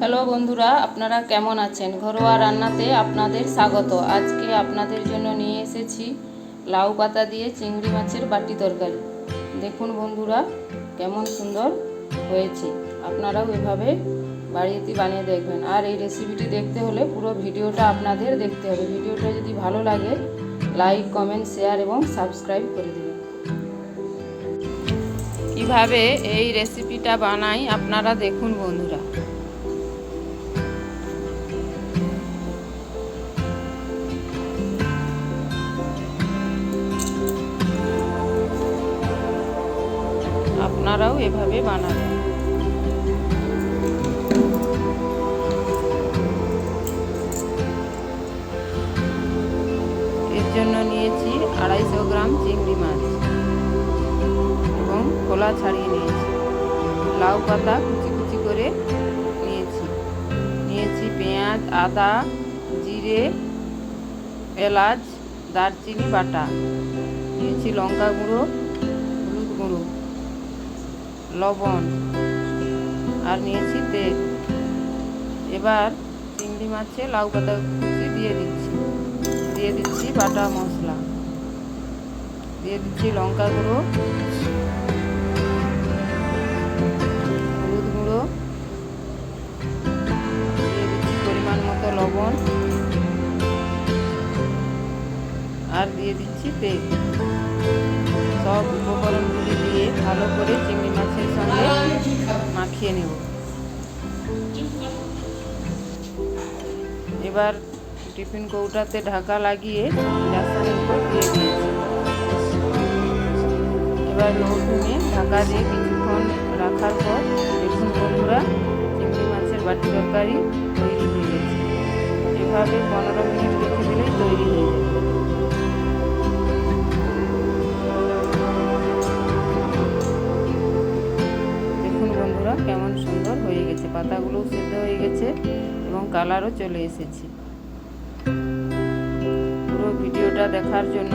Hello বন্ধুরা, আপনারা কেমন আছেন? ঘরোয়া রান্নাতে আপনাদের স্বাগত। আজকে আপনাদের জন্য নিয়ে এসেছি লাউ পাতা দিয়ে চিংড়ি মাছের বাটি তরকারি। দেখুন বন্ধুরা, কেমন সুন্দর হয়েছে। আপনারাও এভাবে বাড়িতে বানিয়ে দেখবেন। আর এই রেসিপিটি দেখতে হলে পুরো ভিডিওটা আপনাদের দেখতে হবে। ভিডিওটা যদি ভালো লাগে লাইক কমেন্ট শেয়ার এবং সাবস্ক্রাইব করে দেবেন। কীভাবে এই রেসিপিটা বানাই, আপনারা দেখুন বন্ধুরা। আপনারাও এভাবে বানাবেন। এর জন্য নিয়েছি আড়াইশো গ্রাম চিংড়ি মাছ এবং খোলা ছাড়িয়ে নিয়েছি। লাউ পাতা কুচি কুচি করে নিয়েছি। নিয়েছি পেঁয়াজ, আদা, জিরে, এলাচ, দারচিনি বাটা। নিয়েছি লঙ্কা গুঁড়ো, হলুদ গুঁড়ো। লবণ আর নিয়েছি তেল। এবার চিংড়ি মাছে লাউ পাতা কুচি দিয়ে দিচ্ছি। দিয়ে দিচ্ছি বাটা মশলা। দিয়ে দিচ্ছি লঙ্কা গুঁড়ো, হলুদ গুঁড়ো, দিয়ে দিচ্ছি পরিমাণ মতো লবণ আর দিয়ে দিচ্ছি তেল। সব উপকরণগুলি দিয়ে ভালো করে চিংড়ি মাছের সঙ্গে মাখিয়ে নেব। এবার টিফিন কৌটাতে ঢাকা লাগিয়ে এবার ফ্লেমে ঢাকা দিয়ে কিছুক্ষণ রাখার পর দেখুন বন্ধুরা, চিংড়ি মাছের বাটি তরকারি তৈরি হয়ে গেছে। এভাবে পনেরো মিনিট কেমন সুন্দর হয়ে গেছে। পাতাগুলোও সিদ্ধ হয়ে গেছে এবং কালারও চলে এসেছে। পুরো ভিডিওটা দেখার জন্য